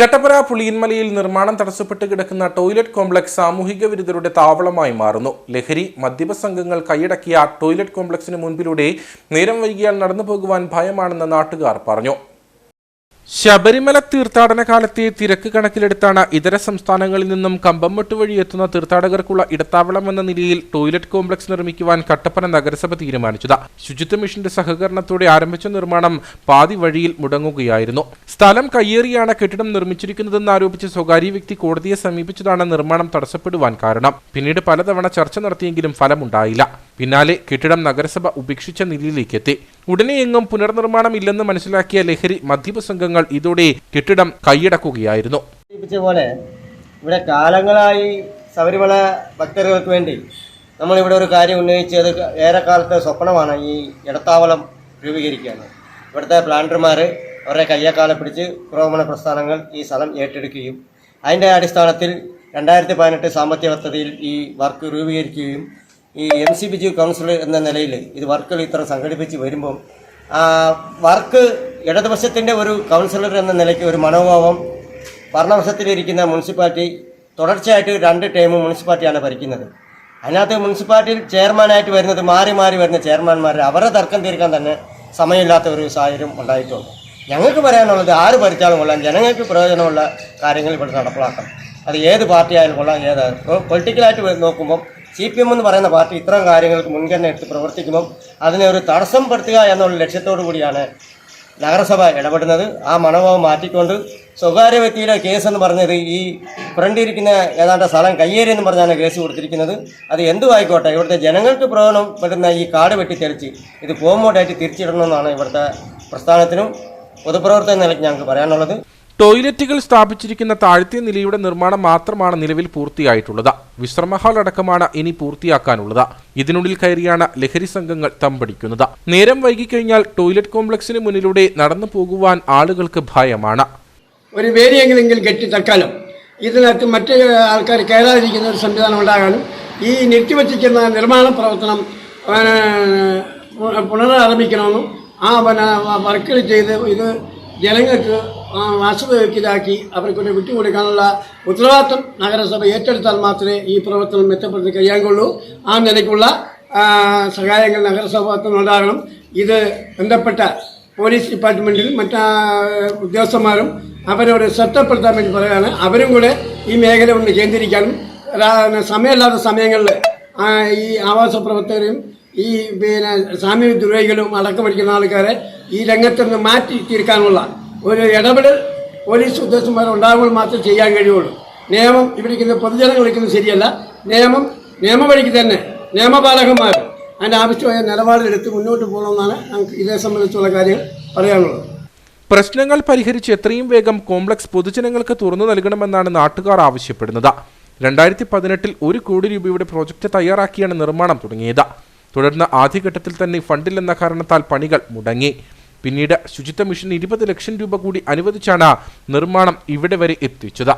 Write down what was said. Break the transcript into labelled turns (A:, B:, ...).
A: കട്ടപ്പന പുളിയൻമലയിൽ നിർമ്മാണം തടസ്സപ്പെട്ട് കിടക്കുന്ന toilet complex സാമൂഹിക വിരുദ്ധരുടെ താവളമായി മാറുന്നു. ലഹരി മദ്യപ സംഘങ്ങൾ കൈയടക്കിയ ടോയ്ലറ്റ് കോംപ്ലക്സിന് മുൻപിലൂടെ നേരം വൈകിയാൽ നടന്നു പോകുവാൻ ഭയമാണെന്ന് നാട്ടുകാർ പറഞ്ഞു. ശബരിമല തീർത്ഥാടന കാലത്തെ തിരക്ക് കണക്കിലെടുത്താണ് ഇതര സംസ്ഥാനങ്ങളിൽ നിന്നും കമ്പംമെട്ട് വഴി എത്തുന്ന തീർത്ഥാടകർക്കുള്ള ഇടത്താവളം എന്ന നിലയിൽ ടോയ്ലറ്റ് കോംപ്ലക്സ് നിർമ്മിക്കുവാൻ കട്ടപ്പന നഗരസഭ തീരുമാനിച്ചത്. ശുചിത്വ മിഷന്റെ സഹകരണത്തോടെ ആരംഭിച്ച നിർമ്മാണം പാതി വഴിയിൽ മുടങ്ങുകയായിരുന്നു. സ്ഥലം കയ്യേറിയാണ് കെട്ടിടം നിർമ്മിച്ചിരിക്കുന്നതെന്ന് ആരോപിച്ച് സ്വകാര്യ വ്യക്തി കോടതിയെ സമീപിച്ചതാണ് നിർമ്മാണം തടസ്സപ്പെടുവാൻ കാരണം. പിന്നീട് പലതവണ ചർച്ച നടത്തിയെങ്കിലും ഫലമുണ്ടായില്ല. പിന്നാലെ കെട്ടിടം നഗരസഭ ഉപേക്ഷിച്ച നിലയിലേക്ക് എത്തി ഉടനെയെങ്ങും പുനർനിർമ്മാണം ഇല്ലെന്ന് മനസ്സിലാക്കിയ ലഹരി മദ്യപ സംഘങ്ങൾ ഇതോടെ കെട്ടിടം കൈയടക്കുകയായിരുന്നു.
B: പോലെ ഇവിടെ കാലങ്ങളായി ശബരിമല ഭക്തർക്ക് വേണ്ടി നമ്മളിവിടെ ഒരു കാര്യം ഉന്നയിച്ചത് ഏറെക്കാലത്തെ സ്വപ്നമാണ് ഈ ഇടത്താവളം രൂപീകരിക്കുകയാണ് ഇവിടുത്തെ പ്ലാന്റർമാർ അവരുടെ കയ്യക്കാലം പിടിച്ച് പുരോഗമന പ്രസ്ഥാനങ്ങൾ ഈ സ്ഥലം ഏറ്റെടുക്കുകയും അതിന്റെ അടിസ്ഥാനത്തിൽ രണ്ടായിരത്തി പതിനെട്ട് സാമ്പത്തിക പദ്ധതിയിൽ ഈ വർക്ക് രൂപീകരിക്കുകയും ഈ M C B G council എന്ന നിലയിൽ ഇത് വർക്കുകൾ ഇത്ര സംഘടിപ്പിച്ച് വരുമ്പം വർക്ക് ഇടതുപക്ഷത്തിന്റെ ഒരു കൗൺസിലർ എന്ന നിലയ്ക്ക് ഒരു മനോഭാവം ഭരണപക്ഷത്തിലിരിക്കുന്ന മുനിസിപ്പാലിറ്റി തുടർച്ചയായിട്ട് രണ്ട് ടൈം മുനിസിപ്പാലിറ്റിയാണ് ഭരിക്കുന്നത്. അതിനകത്ത് മുനിസിപ്പാലിറ്റിയിൽ ചെയർമാനായിട്ട് വരുന്നത് മാറി മാറി വരുന്ന ചെയർമാൻമാർ അവരുടെ തർക്കം തീർക്കാൻ തന്നെ സമയമില്ലാത്ത ഒരു സാഹചര്യം ഉണ്ടായിട്ടുണ്ട്. ഞങ്ങൾക്ക് പറയാനുള്ളത് ആര് ഭരിച്ചാലും കൊള്ളാം ജനങ്ങൾക്ക് പ്രയോജനമുള്ള കാര്യങ്ങൾ ഇവിടെ നടപ്പിലാക്കണം. അത് ഏത് പാർട്ടി ആയാലും കൊള്ളാം ഏത്. പൊളിറ്റിക്കലായിട്ട് നോക്കുമ്പം സി പി എം എന്ന് പറയുന്ന പാർട്ടി ഇത്തരം കാര്യങ്ങൾക്ക് മുൻഗണന എടുത്ത് പ്രവർത്തിക്കുമ്പം അതിനെ ഒരു തടസ്സം പെടുത്തുക എന്നുള്ള ലക്ഷ്യത്തോടു കൂടിയാണ് നഗരസഭ ഇടപെടുന്നത്. ആ മനോഭാവം മാറ്റിക്കൊണ്ട് സ്വകാര്യ വ്യക്തിയുടെ കേസ് എന്ന് പറഞ്ഞത് ഈ ഫ്രണ്ടിരിക്കുന്ന ഏതാണ്ട് സ്ഥലം കയ്യേറി എന്ന് പറഞ്ഞാണ് കേസ് കൊടുത്തിരിക്കുന്നത്. അത് എന്തും ആയിക്കോട്ടെ ഇവിടുത്തെ ജനങ്ങൾക്ക് പ്രയോജനപ്പെടുന്ന ഈ കാട് വെട്ടിത്തെളിച്ച് ഇത് കോമോഡായിട്ട് തിരിച്ചിടണമെന്നാണ് ഇവിടുത്തെ പ്രസ്ഥാനത്തിനും പൊതുപ്രവർത്തന നിലയ്ക്ക് ഞങ്ങൾക്ക് പറയാനുള്ളത്.
A: ടോയ്ലറ്റുകൾ സ്ഥാപിച്ചിരിക്കുന്ന താഴ്ത്തിയ നിലയുടെ നിർമ്മാണം മാത്രമാണ് നിലവിൽ പൂർത്തിയായിട്ടുള്ളത്. വിശ്രമഹാൾ അടക്കമാണ് ഇനി പൂർത്തിയാക്കാനുള്ളത്. ഇതിനുള്ളിൽ കയറിയാണ് ലഹരി സംഘങ്ങൾ തമ്പടിക്കുന്നത്. നേരം വൈകിക്കഴിഞ്ഞാൽ ടോയ്ലറ്റ് കോംപ്ലക്സിന് മുന്നിലൂടെ നടന്നു പോകുവാൻ ആളുകൾക്ക് ഭയമാണ്.
C: ഒരു വേരിയെങ്കിലെങ്കിലും കെട്ടി തൽക്കാലം. ഇതിനകത്ത് മറ്റ് ആൾക്കാർ കയറാതിരിക്കുന്ന ഒരു സംവിധാനം ഉണ്ടാകാനും ഈ നിർത്തിവച്ചിരിക്കുന്ന നിർമ്മാണ പ്രവർത്തനം പുനരാരംഭിക്കണമെന്നും ആ പിന്നെ വർക്കുകൾ ചെയ്ത് ഇത് ജനങ്ങൾക്ക് ആ വാസ്തുവിതാക്കി അവർക്കൊരു വിട്ടുകൊടുക്കാനുള്ള ഉത്തരവാദിത്വം നഗരസഭ ഏറ്റെടുത്താൽ മാത്രമേ ഈ പ്രവർത്തനം മെച്ചപ്പെടുത്തി കഴിയാൻ കൊള്ളൂ ആ നിലയ്ക്കുള്ള സഹായങ്ങൾ നഗരസഭ ഉണ്ടാകണം ഇത് ബന്ധപ്പെട്ട പോലീസ് ഡിപ്പാർട്ട്മെന്റിൽ മറ്റ് ഉദ്യോഗസ്ഥന്മാരും അവരോട് ശ്രദ്ധപ്പെടുത്താൻ വേണ്ടി പറയുകയാണ്. അവരും കൂടെ ഈ മേഖല ഒന്ന് കേന്ദ്രീകരിക്കാനും സമയമില്ലാത്ത സമയങ്ങളിൽ ഈ ആവാസ പ്രവർത്തകരും ഈ പിന്നെ സാമ്യ ദ്രോഹികളും അടക്കം പിടിക്കുന്ന ആൾക്കാരെ ഈ രംഗത്ത് നിന്ന് മാറ്റി തീർക്കാനുള്ള ഒരു ഇടപെടൽ പോലീസ് ഉദ്യോഗസ്ഥന്മാർ ഉണ്ടാകുമ്പോൾ മാത്രമേ ചെയ്യാൻ കഴിയുള്ളൂ. നിയമം ഇവിടെ പൊതുജനങ്ങൾ വിളിക്കുന്നത് ശരിയല്ല. നിയമം നിയമവഴിക്ക് തന്നെ നിയമപാലകന്മാർ അതിന്റെ ആവശ്യമായ നിലപാടെടുത്ത് മുന്നോട്ട് പോകണമെന്നാണ് നമുക്ക് ഇതേ സംബന്ധിച്ചുള്ള കാര്യങ്ങൾ പറയാനുള്ളത്.
A: പ്രശ്നങ്ങൾ പരിഹരിച്ച് എത്രയും വേഗം കോംപ്ലക്സ് പൊതുജനങ്ങൾക്ക് തുറന്നു നൽകണമെന്നാണ് നാട്ടുകാർ ആവശ്യപ്പെടുന്നത്. രണ്ടായിരത്തി പതിനെട്ടിൽ ഒരു കോടി രൂപയുടെ പ്രോജക്റ്റ് തയ്യാറാക്കിയാണ് നിർമ്മാണം തുടങ്ങിയത്. തുടർന്ന് ആദ്യഘട്ടത്തിൽ തന്നെ ഫണ്ടില്ലെന്ന കാരണത്താൽ പണികൾ മുടങ്ങി. പിന്നീട് ശുചിത്വ മിഷൻ ഇരുപത് ലക്ഷം രൂപ കൂടി അനുവദിച്ചാണ് നിർമ്മാണം ഇവിടെ വരെ എത്തിച്ചത്.